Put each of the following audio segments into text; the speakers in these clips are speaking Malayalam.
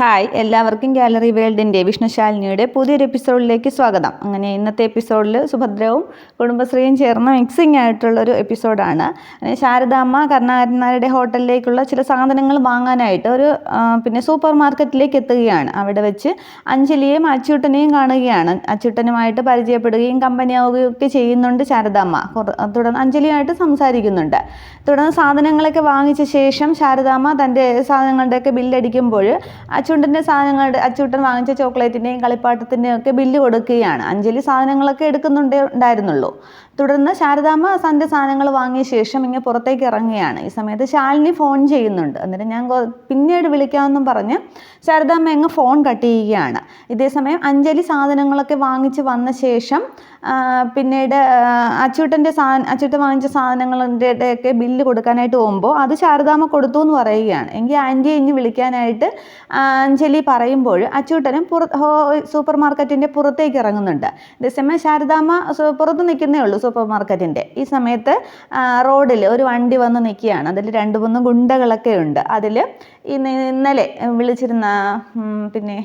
ഹായ് എല്ലാവർക്കും ഗാലറി വേൾഡിന്റെ വിഷ്ണുശാലിനിയുടെ പുതിയൊരു എപ്പിസോഡിലേക്ക് സ്വാഗതം. അങ്ങനെ ഇന്നത്തെ എപ്പിസോഡിൽ സുഭദ്രവും കുടുംബശ്രീയും ചേർന്ന മിക്സിംഗ് ആയിട്ടുള്ളൊരു എപ്പിസോഡാണ്. ശാരദാമ്മ കർണാകരന്മാരുടെ ഹോട്ടലിലേക്കുള്ള ചില സാധനങ്ങൾ വാങ്ങാനായിട്ട് ഒരു പിന്നെ സൂപ്പർ മാർക്കറ്റിലേക്ക് എത്തുകയാണ്. അവിടെ വെച്ച് അഞ്ജലിയെയും അച്ചൂട്ടനെയും കാണുകയാണ്. അച്ചൂട്ടനുമായിട്ട് പരിചയപ്പെടുകയും കമ്പനിയാവുകയും ഒക്കെ ചെയ്യുന്നുണ്ട് ശാരദാമ്മ. തുടർന്ന് അഞ്ജലിയുമായിട്ട് സംസാരിക്കുന്നുണ്ട്. തുടർന്ന് സാധനങ്ങളൊക്കെ വാങ്ങിച്ച ശേഷം ശാരദാമ്മ തന്റെ സാധനങ്ങളുടെയൊക്കെ ബില്ലടിക്കുമ്പോൾ അച്ചൂട്ടന്റെ സാധനങ്ങളുടെ അച്ചുട്ടൻ വാങ്ങിച്ച ചോക്ലേറ്റിന്റെയും കളിപ്പാട്ടത്തിന്റെയും ഒക്കെ ബില്ല് കൊടുക്കുകയാണ്. അഞ്ജലി സാധനങ്ങളൊക്കെ എടുക്കുന്നുണ്ടേ ഉണ്ടായിരുന്നുള്ളൂ. തുടർന്ന് ശാരദാമ്മ സന്ധ്യ സാധനങ്ങൾ വാങ്ങിയ ശേഷം ഇങ്ങനെ പുറത്തേക്ക് ഇറങ്ങുകയാണ്. ഈ സമയത്ത് ശാലിനി ഫോൺ ചെയ്യുന്നുണ്ട്. എന്നിട്ട് ഞാൻ പിന്നീട് വിളിക്കാമെന്നും പറഞ്ഞ് ശാരദാമ്മ അങ്ങ് ഫോൺ കട്ട് ചെയ്യുകയാണ്. ഇതേസമയം അഞ്ജലി സാധനങ്ങളൊക്കെ വാങ്ങിച്ച് വന്ന ശേഷം പിന്നീട് അച്ചൂട്ടന്റെ സാ അച്ചൂട്ടൻ വാങ്ങിച്ച സാധനങ്ങളുടെയൊക്കെ ബില്ല് കൊടുക്കാനായിട്ട് പോകുമ്പോൾ അത് ശാരദാമ്മ കൊടുത്തു എന്ന് പറയുകയാണ്. എങ്കിൽ ആന്റിയെ ഇനി വിളിക്കാനായിട്ട് അഞ്ജലി പറയുമ്പോൾ അച്ചൂട്ടനും പുറ സൂപ്പർ മാർക്കറ്റിന്റെ പുറത്തേക്ക് ഇറങ്ങുന്നുണ്ട്. ഇതേസമയം ശാരദാമ്മ പുറത്ത് നിൽക്കുന്നേ ഉള്ളൂ. സൂപ്പർ മാർക്കറ്റിന്റെ ഈ സമയത്ത് റോഡിൽ ഒരു വണ്ടി വന്ന് നിൽക്കുകയാണ് അതിൽ രണ്ട് മൂന്ന് ഗുണ്ടകളൊക്കെ ഉണ്ട്. അതിൽ ഇന്നലെ വിളിച്ചിരുന്ന പിന്നെ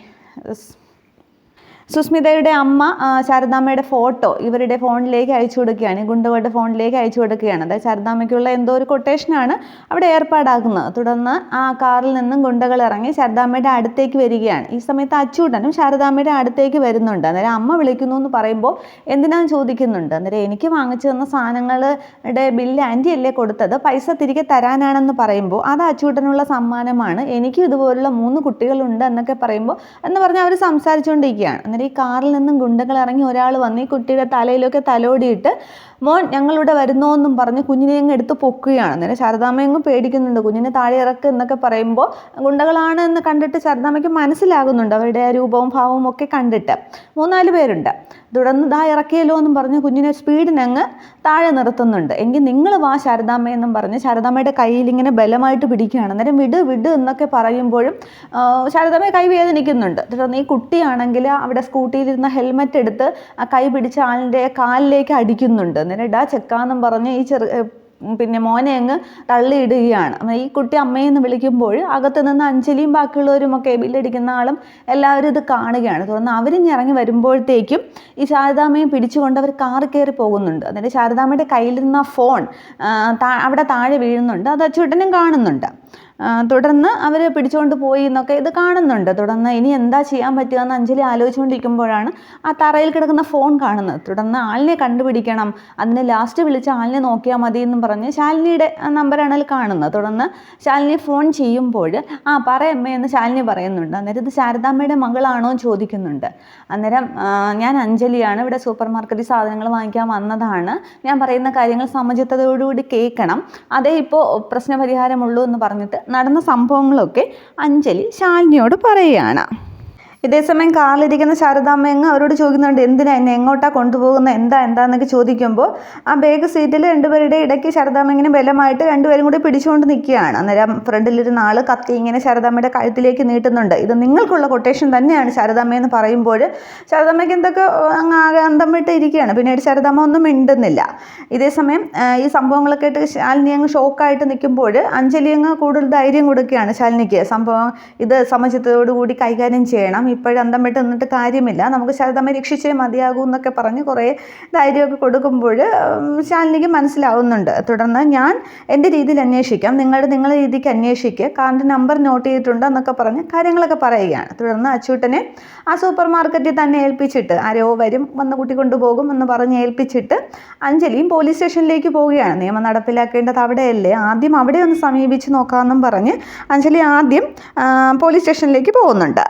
സുസ്മിതയുടെ അമ്മ ശാരദാമ്മയുടെ ഫോട്ടോ ഇവരുടെ ഫോണിലേക്ക് അയച്ചു കൊടുക്കുകയാണ്. ഈ ഗുണ്ടകളുടെ ഫോണിലേക്ക് അയച്ചു കൊടുക്കുകയാണ്. അതായത് ശാരദാമ്മയ്ക്കുള്ള എന്തോ ഒരു കൊട്ടേഷനാണ് അവിടെ ഏർപ്പാടാക്കുന്നത് തുടർന്ന് ആ കാറിൽ നിന്നും ഗുണ്ടകൾ ഇറങ്ങി ശാരദാമ്മയുടെ അടുത്തേക്ക് വരികയാണ്. ഈ സമയത്ത് അച്ചൂട്ടനും ശാരദാമ്മയുടെ അടുത്തേക്ക് വരുന്നുണ്ട്. അന്നേരം അമ്മ വിളിക്കുന്നു എന്ന് പറയുമ്പോൾ എന്തിനാന്ന് ചോദിക്കുന്നുണ്ട്? അന്നേരം എനിക്ക് വാങ്ങിച്ചു തന്ന സാധനങ്ങളുടെ ബില്ല് ആന്റി അല്ലേ കൊടുത്തത്? പൈസ തിരികെ തരാനാണെന്ന് പറയുമ്പോൾ അത് അച്ചൂട്ടനുള്ള സമ്മാനമാണ്. എനിക്കും ഇതുപോലുള്ള മൂന്ന് കുട്ടികളുണ്ട് എന്നൊക്കെ പറയുമ്പോൾ എന്ന് പറഞ്ഞ് അവർ സംസാരിച്ചുകൊണ്ടിരിക്കുകയാണ്. അന്നേരം ഈ കാറിൽ നിന്നും ഗുണ്ടകൾ ഇറങ്ങി ഒരാൾ വന്ന് ഈ കുട്ടിയുടെ തലയിലൊക്കെ തലോടിയിട്ട് മോൻ ഞങ്ങളിവിടെ വരുന്നോ എന്നും പറഞ്ഞ് കുഞ്ഞിനെ അങ്ങ് എടുത്ത് പൊക്കുകയാണ്. അന്നേരം ശാരദാമ്മയങ്ങ് പേടിക്കുന്നുണ്ട്. കുഞ്ഞിനെ താഴെ ഇറക്ക് എന്നൊക്കെ പറയുമ്പോൾ ഗുണ്ടകളാണ് എന്ന് കണ്ടിട്ട് ശാരദാമ്മയ്ക്ക് മനസ്സിലാകുന്നുണ്ട് അവരുടെ ആ രൂപവും ഭാവവും ഒക്കെ കണ്ടിട്ട്. മൂന്നാൽ പേരുണ്ട്. തുടർന്ന് ദാ ഇറക്കിയല്ലോ എന്നും പറഞ്ഞ് കുഞ്ഞിനെ സ്പീഡിനങ്ങ് താഴെ നിർത്തുന്നുണ്ട്. എങ്കിൽ നിങ്ങൾ വാ ശാരദാമ്മ എന്നും പറഞ്ഞ് ശാരദാമ്മയുടെ കയ്യിൽ ഇങ്ങനെ ബലമായിട്ട് പിടിക്കുകയാണ്. അന്നേരം വിട് വിട് എന്നൊക്കെ പറയുമ്പോഴും ശാരദാമ്മയെ കൈ വേദനിക്കുന്നുണ്ട്. തുടർന്ന് ഈ കുട്ടിയാണെങ്കിൽ അവിടെ സ്കൂട്ടിയിലിരുന്ന ഹെൽമെറ്റ് എടുത്ത് ആ കൈ പിടിച്ച ആളിന്റെ കാലിലേക്ക് അടിക്കുന്നുണ്ട്. അന്നേരം ഇടാ ചെക്കാന്നും പറഞ്ഞ് ഈ ചെറു പിന്നെ മോനെ അങ്ങ് തള്ളിയിടുകയാണ്. ഈ കുട്ടി അമ്മയെന്ന് വിളിക്കുമ്പോൾ അകത്ത് നിന്ന് അഞ്ജലിയും ബാക്കിയുള്ളവരും ഒക്കെ ബില്ലടിക്കുന്ന ആളും എല്ലാവരും ഇത് കാണുകയാണ്. തുടർന്ന് അവരിഞ്ഞ് ഇറങ്ങി വരുമ്പോഴത്തേക്കും ഈ ശാരദാമ്മയെ പിടിച്ചുകൊണ്ട് അവർ കാറ് കയറി പോകുന്നുണ്ട്. അതിന്റെ ശാരദാമ്മയുടെ കയ്യിലിരുന്ന ഫോൺ അവിടെ താഴെ വീഴുന്നുണ്ട്. അത് അച്ചുട്ടനും കാണുന്നുണ്ട്. തുടർന്ന് അവർ പിടിച്ചുകൊണ്ട് പോയി എന്നൊക്കെ ഇത് കാണുന്നുണ്ട്. തുടർന്ന് ഇനി എന്താ ചെയ്യാൻ പറ്റുക എന്ന് അഞ്ജലി ആലോചിച്ചുകൊണ്ടിരിക്കുമ്പോഴാണ് ആ തറയിൽ കിടക്കുന്ന ഫോൺ കാണുന്നത്. തുടർന്ന് ആളിനെ കണ്ടുപിടിക്കണം. അതിനെ ലാസ്റ്റ് വിളിച്ച ആളിനെ നോക്കിയാൽ മതി എന്ന് പറഞ്ഞ് ശാലിനിയുടെ നമ്പറാണ് അതിൽ കാണുന്നത്. തുടർന്ന് ശാലിനി ഫോൺ ചെയ്യുമ്പോൾ ആ പറയമ്മേ എന്ന് ശാലിനി പറയുന്നുണ്ട്. അന്നേരം ഇത് ശാരദാമ്മയുടെ മകളാണോ എന്ന് ചോദിക്കുന്നുണ്ട്. അന്നേരം ഞാൻ അഞ്ജലിയാണ്. ഇവിടെ സൂപ്പർ മാർക്കറ്റിൽ സാധനങ്ങൾ വാങ്ങിക്കാൻ വന്നതാണ്. ഞാൻ പറയുന്ന കാര്യങ്ങൾ സമചിത്തതയോടുകൂടി കേൾക്കണം. അതേ ഇപ്പോൾ പ്രശ്നപരിഹാരമുള്ളൂ എന്ന് പറഞ്ഞിട്ട് നടന്ന സംഭവങ്ങളൊക്കെ അഞ്ജലി ശാലിനിയോട് പറയുകയാണ്. ഇതേസമയം കാറിലിരിക്കുന്ന ശാരദാമ്മയങ്ങ് അവരോട് ചോദിക്കുന്നുണ്ട് എന്തിനാ എന്നെ എങ്ങോട്ടാ കൊണ്ടുപോകുന്നത് എന്താ എന്താന്നൊക്കെ ചോദിക്കുമ്പോൾ ആ ബാഗ് സീറ്റിൽ രണ്ടുപേരുടെ ഇടയ്ക്ക് ശാരദാമ്മ ഇങ്ങനെ ബലമായിട്ട് രണ്ടുപേരും കൂടി പിടിച്ചുകൊണ്ട് നിൽക്കുകയാണ്. അന്നേരം ഫ്രണ്ടിലിരുന്ന ആൾ കത്തി ഇങ്ങനെ ശാരദാമ്മയുടെ കഴുത്തിലേക്ക് നീട്ടുന്നുണ്ട്. ഇത് നിങ്ങൾക്കുള്ള കൊട്ടേഷൻ തന്നെയാണ് ശാരദാമ്മയെന്ന് പറയുമ്പോൾ ശാരദാമ്മയ്ക്ക് എന്തൊക്കെ അങ്ങ് അന്തം വിട്ട് ഇരിക്കുകയാണ്. പിന്നീട് ശാരദാമ്മ ഒന്നും മിണ്ടുന്നില്ല. ഇതേസമയം ഈ സംഭവങ്ങളൊക്കെ ആയിട്ട് ശാലിനി അങ്ങ് ഷോക്കായിട്ട് നിൽക്കുമ്പോൾ അഞ്ജലി അങ്ങ് കൂടുതൽ ധൈര്യം കൊടുക്കുകയാണ് ശാലിനിക്ക്. സംഭവം ഇത് സമചിത്തോടുകൂടി കൈകാര്യം ചെയ്യണം. ഇപ്പോഴും അന്തം വിട്ട് നിന്നിട്ട് കാര്യമില്ല. നമുക്ക് ശാരദാമ്മ രക്ഷിച്ചേ മതിയാകൂ എന്നൊക്കെ പറഞ്ഞ് കുറേ ധൈര്യമൊക്കെ കൊടുക്കുമ്പോൾ ശാലിനിക്ക് മനസ്സിലാവുന്നുണ്ട്. തുടർന്ന് ഞാൻ എന്റെ രീതിയിൽ അന്വേഷിക്കാം. നിങ്ങളുടെ നിങ്ങളുടെ രീതിക്ക് അന്വേഷിക്കുക കാറിന്റെ നമ്പർ നോട്ട് ചെയ്തിട്ടുണ്ട് എന്നൊക്കെ പറഞ്ഞ് കാര്യങ്ങളൊക്കെ പറയുകയാണ്. തുടർന്ന് അച്ചൂട്ടനെ ആ സൂപ്പർ മാർക്കറ്റിൽ തന്നെ ഏൽപ്പിച്ചിട്ട് ആരോ വരും വന്ന വന്ന് കൂട്ടിക്കൊണ്ടുപോകും എന്ന് പറഞ്ഞ് ഏൽപ്പിച്ചിട്ട് അഞ്ജലിയും പോലീസ് സ്റ്റേഷനിലേക്ക് പോവുകയാണ്. നിയമം നടപ്പിലാക്കേണ്ടത് അവിടെയല്ലേ? ആദ്യം അവിടെ ഒന്ന് സമീപിച്ച് നോക്കാമെന്നും പറഞ്ഞ് അഞ്ജലി ആദ്യം പോലീസ് സ്റ്റേഷനിലേക്ക് പോകുന്നുണ്ട്.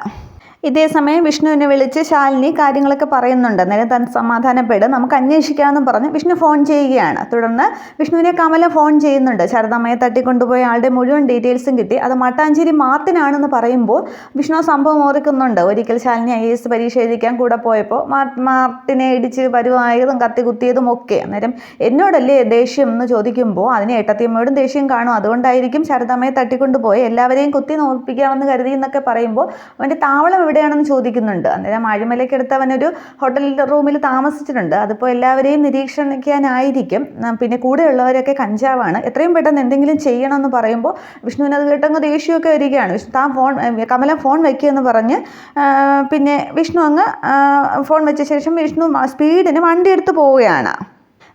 ഇതേസമയം വിഷ്ണുവിനെ വിളിച്ച് ശാലിനി കാര്യങ്ങളൊക്കെ പറയുന്നുണ്ട്. അന്നേരം താൻ സമാധാനപ്പെട്. നമുക്ക് അന്വേഷിക്കാമെന്നും പറഞ്ഞ് വിഷ്ണു ഫോൺ ചെയ്യുകയാണ്. തുടർന്ന് വിഷ്ണുവിനെ കമല ഫോൺ ചെയ്യുന്നുണ്ട്. ശാരദാമ്മയെ തട്ടിക്കൊണ്ടുപോയ ആളുടെ മുഴുവൻ ഡീറ്റെയിൽസും കിട്ടി. അത് മട്ടാഞ്ചേരി മാർട്ടിനാണെന്ന് പറയുമ്പോൾ വിഷ്ണു സംഭവം ഓർക്കുന്നുണ്ട്. ഒരിക്കൽ ശാലിനി ഐ എസ് പരീക്ഷ എഴുതിക്കാൻ കൂടെ പോയപ്പോൾ മാർ മാർട്ടിനെ ഇടിച്ച് പരുവായതും കത്തി കുത്തിയതും ഒക്കെ. അന്നേരം എന്നോടല്ലേ ദേഷ്യം എന്ന് ചോദിക്കുമ്പോൾ അതിന് ഏട്ടത്തിയമ്മയോടും ദേഷ്യം കാണും. അതുകൊണ്ടായിരിക്കും ശാരദാമ്മയെ തട്ടിക്കൊണ്ടുപോയി. എല്ലാവരെയും കുത്തി നോപ്പിക്കാമെന്ന് കരുതി എന്നൊക്കെ പറയുമ്പോൾ അവന്റെ താവളം എവിടെയാണെന്ന് ചോദിക്കുന്നുണ്ട്. അന്നേരം ആഴിമലയ്ക്കടുത്ത് അവനൊരു ഹോട്ടൽ റൂമിൽ താമസിച്ചിട്ടുണ്ട്. അതിപ്പോൾ എല്ലാവരെയും നിരീക്ഷിക്കാനായിരിക്കും. പിന്നെ കൂടെയുള്ളവരൊക്കെ കഞ്ചാവാണ്. എത്രയും പെട്ടെന്ന് എന്തെങ്കിലും ചെയ്യണമെന്ന് പറയുമ്പോൾ വിഷ്ണുവിന് അത് കേട്ടങ്ങ് ദേഷ്യമൊക്കെ വരികയാണ്. വിഷ്ണു താൻ ഫോൺ കമലം ഫോൺ വയ്ക്കുമെന്ന് പറഞ്ഞ് പിന്നെ വിഷ്ണു അങ്ങ് ഫോൺ വെച്ച ശേഷം വിഷ്ണു സ്പീഡിന് വണ്ടി എടുത്ത് പോവുകയാണ്.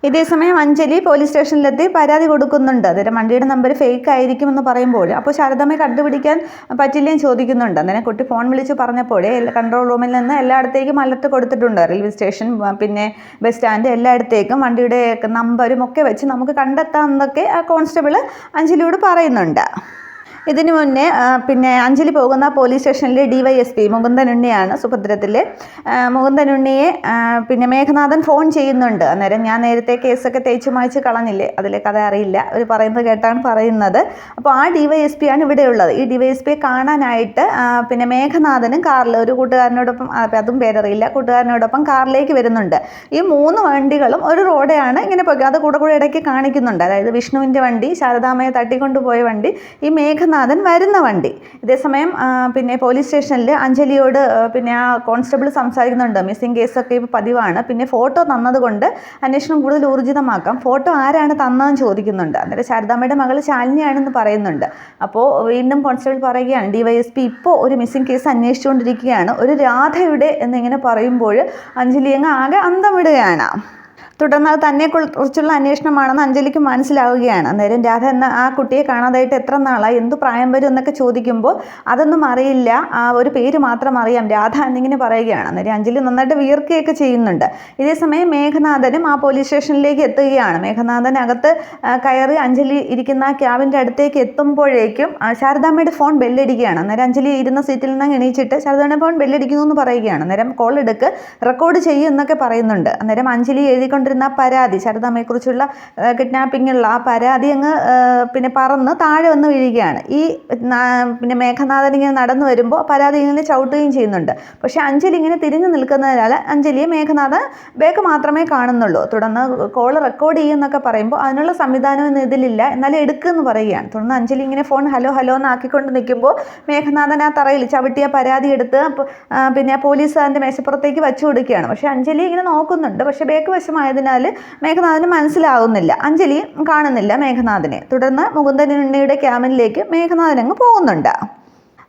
ഇതേസമയം അഞ്ജലി പോലീസ് സ്റ്റേഷനിലെത്തി പരാതി കൊടുക്കുന്നുണ്ട്. അന്നേരം വണ്ടിയുടെ നമ്പർ ഫേക്ക് ആയിരിക്കുമെന്ന് പറയുമ്പോൾ അപ്പോൾ ശാരദമ്മയെ കണ്ടുപിടിക്കാൻ പറ്റില്ലെന്ന് ചോദിക്കുന്നുണ്ട്. അന്നേരം കുട്ടി ഫോൺ വിളിച്ച് പറഞ്ഞപ്പോഴേ കൺട്രോൾ റൂമിൽ നിന്ന് എല്ലായിടത്തേക്കും അലർട്ട് കൊടുത്തിട്ടുണ്ട്. റെയിൽവേ സ്റ്റേഷൻ പിന്നെ ബസ് സ്റ്റാൻഡ് എല്ലായിടത്തേക്കും വണ്ടിയുടെ നമ്പരും ഒക്കെ വെച്ച് നമുക്ക് കണ്ടെത്താമെന്നൊക്കെ ആ കോൺസ്റ്റബിൾ അഞ്ജലിയോട് പറയുന്നുണ്ട്. ഇതിനു മുന്നേ പിന്നെ അഞ്ജലി പോകുന്ന പോലീസ് സ്റ്റേഷനിലെ D Y S P Mukundan ഉണ്ണിയാണ് സുഭദ്രത്തിലെ. മുകുന്ദനുണ്ണിയെ പിന്നെ മേഘനാഥൻ ഫോൺ ചെയ്യുന്നുണ്ട്. അന്നേരം ഞാൻ നേരത്തെ കേസൊക്കെ തേച്ച് മായ്ച്ച് കളഞ്ഞില്ലേ? അതിലെ കഥ അറിയില്ല. അവർ പറയുന്നത് കേട്ടാണ് പറയുന്നത്. അപ്പോൾ ആ ഡി വൈ എസ് പി ആണ് ഇവിടെയുള്ളത് ഈ ഡി വൈ എസ് പിയെ കാണാനായിട്ട് പിന്നെ മേഘനാഥനും കാറിൽ ഒരു കൂട്ടുകാരനോടൊപ്പം അതും പേരറിയില്ല. കൂട്ടുകാരനോടൊപ്പം കാറിലേക്ക് വരുന്നുണ്ട്. ഈ മൂന്ന് വണ്ടികളും ഒരു റോഡെയാണ് ഇങ്ങനെ പോയി അത് കൂടെ കൂടെ ഇടയ്ക്ക് കാണിക്കുന്നുണ്ട്. അതായത് വിഷ്ണുവിന്റെ വണ്ടി ശാരദാമയെ തട്ടിക്കൊണ്ടുപോയ വണ്ടി ഈ മേഘനാഥൻ വരുന്ന വണ്ടി. ഇതേസമയം പിന്നെ പോലീസ് സ്റ്റേഷനിൽ അഞ്ജലിയോട് പിന്നെ ആ കോൺസ്റ്റബിൾ സംസാരിക്കുന്നുണ്ട്. മിസ്സിംഗ് കേസൊക്കെ ഇപ്പോൾ പതിവാണ്. പിന്നെ ഫോട്ടോ തന്നതുകൊണ്ട് അന്വേഷണം കൂടുതൽ ഊർജിതമാക്കാം. ഫോട്ടോ ആരാണ് തന്നതെന്ന് ചോദിക്കുന്നുണ്ട്. അന്നേരം ശാരദാമ്മയുടെ മകൾ ശാലിനിയാണെന്ന് പറയുന്നുണ്ട്. അപ്പോൾ വീണ്ടും കോൺസ്റ്റബിൾ പറയുകയാണ് ഡിവൈഎസ്പി ഇപ്പോൾ ഒരു മിസ്സിംഗ് കേസ് അന്വേഷിച്ചുകൊണ്ടിരിക്കുകയാണ്. ഒരു രാധയുടെ എന്നിങ്ങനെ പറയുമ്പോൾ അഞ്ജലി അങ്ങ് ആകെ അന്തം വിടുകയാണ്. തുടർന്ന് അത് തന്നെ കുറിച്ചുള്ള അന്വേഷണമാണെന്ന് അഞ്ജലിക്ക് മനസ്സിലാവുകയാണ്. അന്നേരം രാധ എന്ന ആ കുട്ടിയെ കാണാതായിട്ട് എത്ര നാളായി? എന്ത് പ്രായം വരും എന്നൊക്കെ ചോദിക്കുമ്പോൾ അതൊന്നും അറിയില്ല. ആ ഒരു പേര് മാത്രം അറിയാം. രാധ എന്നിങ്ങനെ പറയുകയാണ്. അന്നേരം അഞ്ജലി നന്നായിട്ട് വീർക്കുകയൊക്കെ ചെയ്യുന്നുണ്ട്. ഇതേസമയം മേഘനാഥനും ആ പോലീസ് സ്റ്റേഷനിലേക്ക് എത്തുകയാണ്. മേഘനാഥൻ അകത്ത് കയറി അഞ്ജലി ഇരിക്കുന്ന ക്യാബിന്റെ അടുത്തേക്ക് എത്തുമ്പോഴേക്കും ശാരദാമ്മയുടെ ഫോൺ ബെല്ലടിക്കുകയാണ്. അന്നേരം അഞ്ജലി ഇരുന്ന സീറ്റിൽ നിന്ന് എണീച്ചിട്ട് ശാരദാമ്മയുടെ ഫോൺ ബെല്ലടിക്കുന്നു എന്ന് പറയുകയാണ്. അന്നേരം കോൾ എടുക്ക് റെക്കോർഡ് ചെയ്യും എന്നൊക്കെ പറയുന്നുണ്ട്. അന്നേരം അഞ്ജലി എഴുതിക്കൊണ്ടിരുന്ന ആ പരാതി ശാരദാമ്മയെക്കുറിച്ചുള്ള കിഡ്നാപ്പിങ്ങുള്ള ആ പരാതി അങ്ങ് പിന്നെ പറന്ന് താഴെ വന്ന് വീഴുകയാണ്. ഈ പിന്നെ മേഘനാഥൻ ഇങ്ങനെ നടന്നു വരുമ്പോൾ പരാതി ഇങ്ങനെ ചവിട്ടുകയും ചെയ്യുന്നുണ്ട്. പക്ഷേ അഞ്ജലി ഇങ്ങനെ തിരിഞ്ഞു നിൽക്കുന്നതിനാൽ അഞ്ജലിയെ മേഘനാഥൻ ബേക്ക് മാത്രമേ കാണുന്നുള്ളൂ. തുടർന്ന് കോൾ റെക്കോർഡ് ചെയ്യുമെന്നൊക്കെ പറയുമ്പോൾ അതിനുള്ള സംവിധാനം ഒന്നും ഇതിലില്ല. എന്നാലും എടുക്കുമെന്ന് പറയുകയാണ്. തുടർന്ന് അഞ്ജലി ഇങ്ങനെ ഫോൺ ഹലോ ഹലോ എന്നാക്കിക്കൊണ്ട് നിൽക്കുമ്പോൾ മേഘനാഥൻ ആ തറയിൽ ചവിട്ടിയ പരാതി എടുത്ത് പിന്നെ പോലീസ് അതിന്റെ മേശപ്പുറത്തേക്ക് വെച്ചു കൊടുക്കുകയാണ്. പക്ഷേ അഞ്ജലി ഇങ്ങനെ നോക്കുന്നുണ്ട്. പക്ഷേ ബേക്ക് വശമായതിനാൽ മേഘനാഥന് മനസ്സിലാവുന്നില്ല. അഞ്ജലി കാണുന്നില്ല മേഘനാഥനെ. തുടർന്ന് മുകുന്ദനുണ്ണിയുടെ ക്യാബിനിലേക്ക് മേഘനാഥൻ അങ്ങ് പോകുന്നുണ്ട്.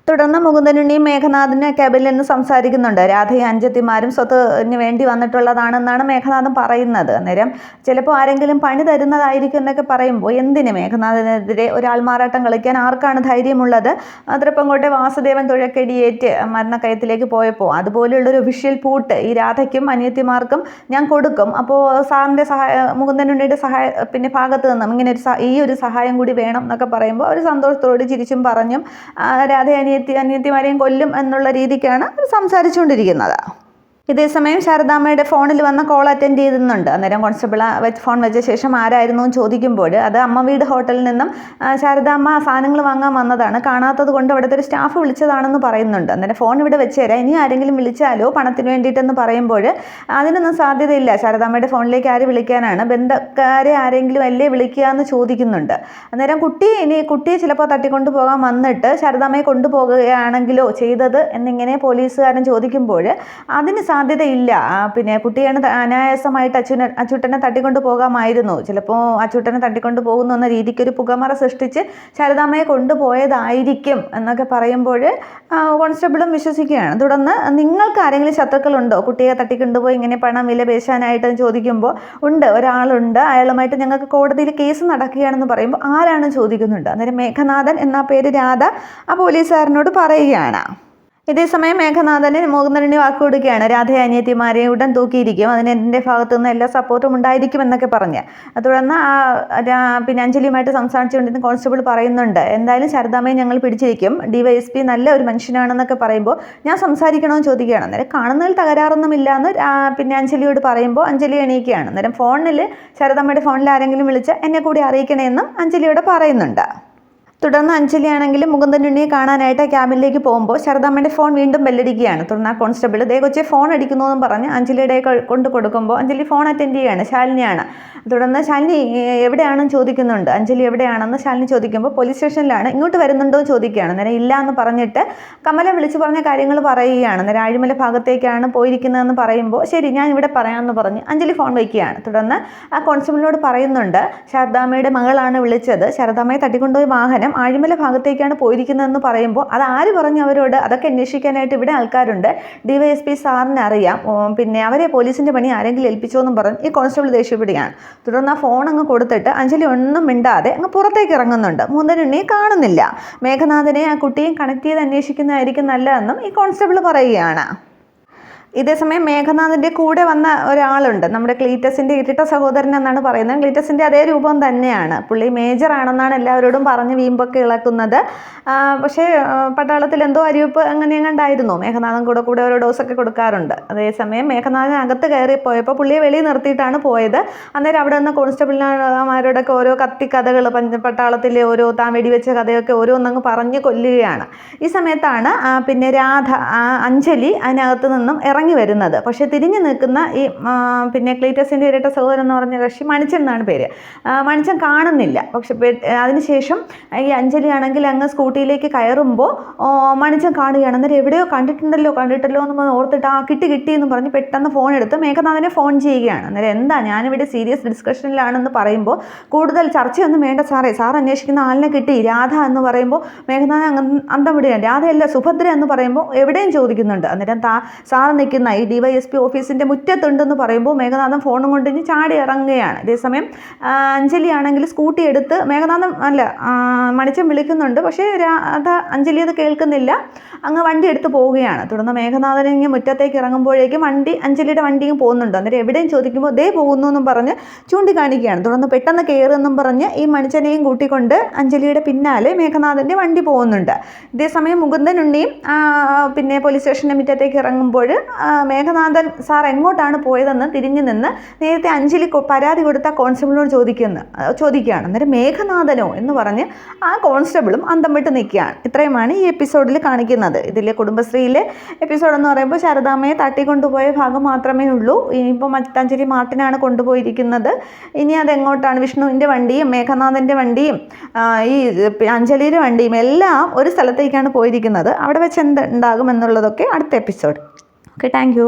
തുടർന്ന് മുകുന്ദനുണ്ണിയും മേഘനാഥിന് ക്യാബിനിൽ നിന്ന് സംസാരിക്കുന്നുണ്ട്. രാധയും അഞ്ചത്തിമാരും സ്വത്തിന് വേണ്ടി വന്നിട്ടുള്ളതാണെന്നാണ് മേഘനാഥൻ പറയുന്നത്. അന്നേരം ചിലപ്പോൾ ആരെങ്കിലും പണി തരുന്നതായിരിക്കും എന്നൊക്കെ പറയുമ്പോൾ എന്തിന് മേഘനാഥനെതിരെ ഒരാൾമാറാട്ടം കളിക്കാൻ ആർക്കാണ് ധൈര്യമുള്ളത്? അതിരപ്പങ്കോട്ടെ വാസുദേവൻ തുഴക്കടിയേറ്റ് മരണക്കയത്തിലേക്ക് പോയപ്പോൾ അതുപോലെയുള്ളൊരു ഒഫീഷ്യൽ പൂട്ട് ഈ രാധയ്ക്കും അനിയത്തിമാർക്കും ഞാൻ കൊടുക്കും. അപ്പോൾ സാറിന്റെ സഹായ മുകുന്ദനുണ്ണിയുടെ സഹായ പിന്നെ ഭാഗത്ത് നിന്നും ഇങ്ങനെ ഒരു ഈ ഒരു സഹായം കൂടി വേണം എന്നൊക്കെ പറയുമ്പോൾ അവർ സന്തോഷത്തോട് ചിരിച്ചും പറഞ്ഞും രാധ അനിയത്തി അനിയത്തിമാരെയും കൊല്ലും എന്നുള്ള രീതിക്കാണ് സംസാരിച്ചുകൊണ്ടിരിക്കുന്നത്. ഇതേസമയം ശാരദാമ്മയുടെ ഫോണിൽ വന്ന കോൾ അറ്റൻഡ് ചെയ്യുന്നുണ്ട് അന്നേരം കോൺസ്റ്റബിൾ ഫോൺ വെച്ച ശേഷം ആരായിരുന്നു എന്ന് ചോദിക്കുമ്പോൾ അത് അമ്മ വീട് ഹോട്ടലിൽ നിന്നും ശാരദാമ്മ സാധനങ്ങൾ വാങ്ങാൻ വന്നതാണ്. കാണാത്തത് കൊണ്ട് അവിടുത്തെ ഒരു സ്റ്റാഫ് വിളിച്ചതാണെന്ന് പറയുന്നുണ്ട്. അന്നേരം ഫോൺ ഇവിടെ വെച്ച് തരാം. ഇനി ആരെങ്കിലും വിളിച്ചാലോ പണത്തിന് വേണ്ടിയിട്ടെന്ന് പറയുമ്പോൾ അതിനൊന്നും സാധ്യതയില്ല. ശാരദാമ്മയുടെ ഫോണിലേക്ക് ആര് വിളിക്കാനാണ്? ബന്ധക്കാരെ ആരെങ്കിലും അല്ലേ വിളിക്കുക എന്ന് ചോദിക്കുന്നുണ്ട്. അന്നേരം കുട്ടി ഇനി കുട്ടിയെ ചിലപ്പോൾ തട്ടിക്കൊണ്ടു പോകാൻ വന്നിട്ട് ശാരദാമ്മയെ കൊണ്ടുപോകുകയാണെങ്കിലോ ചെയ്തത് എന്നിങ്ങനെ പോലീസുകാരൻ ചോദിക്കുമ്പോൾ അതിന് സാധ്യതയില്ല. പിന്നെ കുട്ടിയാണ് അനായാസമായിട്ട് അച്ഛനെ അച്ചുട്ടനെ തട്ടിക്കൊണ്ട് പോകാമായിരുന്നു. ചിലപ്പോൾ അച്ചുട്ടനെ തട്ടിക്കൊണ്ട് പോകുന്നു എന്ന രീതിക്കൊരു പുകമറ സൃഷ്ടിച്ച് ശാരദാമ്മയെ കൊണ്ടുപോയതായിരിക്കും എന്നൊക്കെ പറയുമ്പോൾ കോൺസ്റ്റബിളും വിശ്വസിക്കുകയാണ്. തുടർന്ന് നിങ്ങൾക്ക് ആരെങ്കിലും ശത്രുക്കളുണ്ടോ? കുട്ടിയെ തട്ടിക്കൊണ്ടുപോയി ഇങ്ങനെ പണം വില പേശാനായിട്ട് ചോദിക്കുമ്പോൾ ഉണ്ട് ഒരാളുണ്ട്. അയാളുമായിട്ട് ഞങ്ങൾക്ക് കോടതിയിൽ കേസ് നടക്കുകയാണെന്ന് പറയുമ്പോൾ ആരാണ് ചോദിക്കുന്നുണ്ട്? അന്നേരം മേഘനാഥൻ എന്ന പേര് രാധ ആ പോലീസുകാരനോട് പറയുകയാണ്. ഇതേസമയം മേഘനാഥന് മുകുന്ദനുണ്ണി വാക്ക് കൊടുക്കുകയാണ്. രാധ അനിയത്തിമാരെ ഉടൻ തൂക്കിയിരിക്കും. അതിന് എന്റെ ഭാഗത്തു നിന്ന് എല്ലാ സപ്പോർട്ടും ഉണ്ടായിരിക്കും എന്നൊക്കെ പറഞ്ഞ്. തുടർന്ന് ആ പിന്നെ അഞ്ജലിയുമായിട്ട് സംസാരിച്ചുകൊണ്ടിരുന്ന കോൺസ്റ്റബിൾ പറയുന്നുണ്ട് എന്തായാലും ശാരദാമ്മയെ ഞങ്ങൾ പിടിച്ചിരിക്കും. ഡിവൈഎസ്പി നല്ല ഒരു മനുഷ്യനാണെന്നൊക്കെ പറയുമ്പോൾ ഞാൻ സംസാരിക്കണമെന്ന് ചോദിക്കുകയാണ്. അന്നേരം കാണുന്നതിൽ തകരാറൊന്നുമില്ല എന്ന് പിന്നെ അഞ്ജലിയോട് പറയുമ്പോൾ അഞ്ജലി എണീക്കുകയാണ്. അന്നേരം ഫോണിൽ ശാരദാമ്മയുടെ ഫോണിൽ ആരെങ്കിലും വിളിച്ച് എന്നെ കൂടി അറിയിക്കണമെന്നും അഞ്ജലിയോട് പറയുന്നുണ്ട്. തുടർന്ന് അഞ്ജലി ആണെങ്കിൽ മുകുന്ദൻ ഉണ്ണിയെ കാണാനായിട്ട് ക്യാബിനിലേക്ക് പോകുമ്പോൾ ശാരദാമ്മയുടെ ഫോൺ വീണ്ടും ബെല്ലടിക്കുകയാണ്. തുടർന്ന് ആ കോൺസ്റ്റബിൾ ദേ കൊച്ചെ ഫോൺ അടിക്കുന്നു എന്നും പറഞ്ഞ് അഞ്ജലിയുടെ കൊണ്ട് കൊടുക്കുമ്പോൾ അഞ്ജലി ഫോൺ അറ്റൻഡ് ചെയ്യുകയാണ്. ശാലിനിയാണ്. തുടർന്ന് ശാലിനി എവിടെയാണെന്ന് ചോദിക്കുന്നുണ്ട്. അഞ്ജലി എവിടെയാണെന്ന് ശാലിനി ചോദിക്കുമ്പോൾ പോലീസ് സ്റ്റേഷനിലാണ് ഇങ്ങോട്ട് വരുന്നുണ്ടോ എന്ന് ചോദിക്കുകയാണ്. നേരെ ഇല്ല എന്ന് പറഞ്ഞിട്ട് കമല വിളിച്ചു പറഞ്ഞ കാര്യങ്ങൾ പറയുകയാണ്. നേരെ ആഴിമല ഭാഗത്തേക്കാണ് പോയിരിക്കുന്നതെന്ന് പറയുമ്പോൾ ശരി ഞാൻ ഇവിടെ പറയാമെന്ന് പറഞ്ഞ് അഞ്ജലി ഫോൺ വയ്ക്കുകയാണ്. തുടർന്ന് ആ കോൺസ്റ്റബിളിനോട് പറയുന്നുണ്ട് ശാരദാമ്മയുടെ മകളാണ് വിളിച്ചത്. ശാരദാമ്മയെ തട്ടിക്കൊണ്ടുപോയ വാഹനം ആഴിമല ഭാഗത്തേക്കാണ് പോയിരിക്കുന്നതെന്ന് പറയുമ്പോൾ അത് ആര് പറഞ്ഞു അവരോട്? അതൊക്കെ അന്വേഷിക്കാനായിട്ട് ഇവിടെ ആൾക്കാരുണ്ട്. ഡിവൈഎസ്പി സാറിന് അറിയാം. പിന്നെ അവരെ പോലീസിന്റെ പണി ആരെങ്കിലും ഏൽപ്പിച്ചോ എന്നും പറഞ്ഞ് ഈ കോൺസ്റ്റബിൾ ദേഷ്യപ്പെടുകയാണ്. തുടർന്ന് ആ ഫോൺ അങ്ങ് കൊടുത്തിട്ട് അഞ്ജലി ഒന്നും മിണ്ടാതെ അങ്ങ് പുറത്തേക്ക് ഇറങ്ങുന്നുണ്ട്. മുന്തനുണ്ണിയെ കാണുന്നില്ല. മേഘനാഥനെ ആ കുട്ടിയും കണക്ട് ചെയ്ത് അന്വേഷിക്കുന്നതായിരിക്കും നല്ലതെന്നും ഈ കോൺസ്റ്റബിൾ പറയുകയാണ്. ഇതേസമയം മേഘനാഥിന്റെ കൂടെ വന്ന ഒരാളുണ്ട്. നമ്മുടെ ക്ലീറ്റസിന്റെ ഇരട്ട സഹോദരൻ എന്നാണ് പറയുന്നത്. ക്ലീറ്റസിന്റെ അതേ രൂപം തന്നെയാണ്. പുള്ളി മേജർ ആണെന്നാണ് എല്ലാവരോടും പറഞ്ഞ് വീമ്പൊക്കെ ഇളക്കുന്നത്. പക്ഷേ പട്ടാളത്തിൽ എന്തോ അരിവെപ്പ് അങ്ങനെ ഉണ്ടായിരുന്നു. മേഘനാഥൻ കൂടെ കൂടെ ഓരോ ഡോസൊക്കെ കൊടുക്കാറുണ്ട്. അതേസമയം മേഘനാഥൻ അകത്ത് കയറി പോയപ്പോൾ പുള്ളിയെ വെളിയിൽ നിർത്തിയിട്ടാണ് പോയത്. അന്നേരം അവിടെ നിന്ന് കോൺസ്റ്റബിൾമാരോടൊക്കെ ഓരോ കത്തി കഥകൾ പട്ടാളത്തിലെ ഓരോ താൻ വെടിവെച്ച കഥയൊക്കെ ഓരോന്നങ്ങ് പറഞ്ഞ് കൊല്ലുകയാണ്. ഈ സമയത്താണ് പിന്നെ രാധ അഞ്ജലി അതിനകത്ത് നിന്നും ഇറങ്ങി വരുന്നത്. പക്ഷേ തിരിഞ്ഞു നിൽക്കുന്ന ഈ പിന്നെ ക്ലീറ്റസിന്റെ ഇരട്ട സഹോദരൻ എന്ന് പറഞ്ഞ കക്ഷി മണിച്ചൻ എന്നാണ് പേര്. മണിച്ചൻ കാണുന്നില്ല. പക്ഷെ അതിനുശേഷം ഈ അഞ്ജലി ആണെങ്കിൽ അങ്ങ് സ്കൂട്ടിയിലേക്ക് കയറുമ്പോൾ മണിച്ചൻ കാണുകയാണ്. അന്നേരം എവിടെയോ കണ്ടിട്ടുണ്ടല്ലോ കണ്ടിട്ടല്ലോ എന്ന് ഓർത്തിട്ട് ആ കിട്ടി കിട്ടി എന്ന് പറഞ്ഞ് പെട്ടെന്ന് ഫോൺ എടുത്ത് മേഘനാഥനെ ഫോൺ ചെയ്യുകയാണ്. അന്നേരം എന്താ ഞാനിവിടെ സീരിയസ് ഡിസ്കഷനിലാണെന്ന് പറയുമ്പോൾ കൂടുതൽ ചർച്ചയൊന്നും വേണ്ട സാറേ. സാർ അന്വേഷിക്കുന്ന ആളിനെ കിട്ടി. രാധ എന്ന് പറയുമ്പോൾ മേഘനാഥൻ അന്തം വിടുകയാണ്. രാധയല്ല സുഭദ്ര എന്ന് പറയുമ്പോൾ എവിടെയും ചോദിക്കുന്നുണ്ട്. അന്നേരം താ സാർ നിൽക്കുന്ന ഈ ഡി വൈ എസ് പി ഓഫീസിന്റെ മുറ്റത്തുണ്ടെന്ന് പറയുമ്പോൾ മേഘനാഥൻ ഫോണും കൊണ്ട് ചാടി ഇറങ്ങുകയാണ്. അതേസമയം അഞ്ജലി ആണെങ്കിൽ സ്കൂട്ടി എടുത്ത് മേഘനാഥൻ അല്ല മണിച്ചൻ വിളിക്കുന്നുണ്ട്. പക്ഷേ രാധ അഞ്ജലി അത് കേൾക്കുന്നില്ല. അങ്ങ് വണ്ടി എടുത്ത് പോവുകയാണ്. തുടർന്ന് മേഘനാഥൻ ഇങ്ങനെ മുറ്റത്തേക്ക് ഇറങ്ങുമ്പോഴേക്കും വണ്ടി അഞ്ജലിയുടെ വണ്ടിയും പോകുന്നുണ്ട്. അന്നേരം എവിടെയും ചോദിക്കുമ്പോൾ ദേ പോകുന്നു എന്നും പറഞ്ഞ് ചൂണ്ടിക്കാണിക്കുകയാണ്. തുടർന്ന് പെട്ടെന്ന് കയറുമെന്നും പറഞ്ഞ് ഈ മണിച്ചനെയും കൂട്ടിക്കൊണ്ട് അഞ്ജലിയുടെ പിന്നാലെ മേഘനാഥന്റെ വണ്ടി പോകുന്നുണ്ട്. ഇതേസമയം മുകുന്ദൻ ഉണ്ണിയും പിന്നെ പോലീസ് സ്റ്റേഷന്റെ മുറ്റത്തേക്ക് ഇറങ്ങുമ്പോൾ മേഘനാഥൻ സാർ എങ്ങോട്ടാണ് പോയതെന്ന് തിരിഞ്ഞു നിന്ന് നേരത്തെ അഞ്ജലി പരാതി കൊടുത്ത കോൺസ്റ്റബിളിനോട് ചോദിക്കുന്ന ചോദിക്കുകയാണ്. അന്നേരം മേഘനാഥനോ എന്ന് പറഞ്ഞ് ആ കോൺസ്റ്റബിളും അന്തം വിട്ട് നിൽക്കുകയാണ്. ഇത്രയുമാണ് ഈ എപ്പിസോഡിൽ കാണിക്കുന്നത്. ഇതിലെ കുടുംബശ്രീയിലെ എപ്പിസോഡ് എന്ന് പറയുമ്പോൾ ശാരദാമ്മയെ തട്ടിക്കൊണ്ടുപോയ ഭാഗം മാത്രമേ ഉള്ളൂ. ഇനിയിപ്പോൾ മറ്റാഞ്ചേരി മാർട്ടിനാണ് കൊണ്ടുപോയിരിക്കുന്നത്. ഇനി അതെങ്ങോട്ടാണ് വിഷ്ണുവിന്റെ വണ്ടിയും മേഘനാഥന്റെ വണ്ടിയും ഈ അഞ്ജലിയുടെ വണ്ടിയും എല്ലാം ഒരു സ്ഥലത്തേക്കാണ് പോയിരിക്കുന്നത്. അവിടെ വെച്ച് എന്ത് ഉണ്ടാകും എന്നുള്ളതൊക്കെ അടുത്ത എപ്പിസോഡ്. Okay thank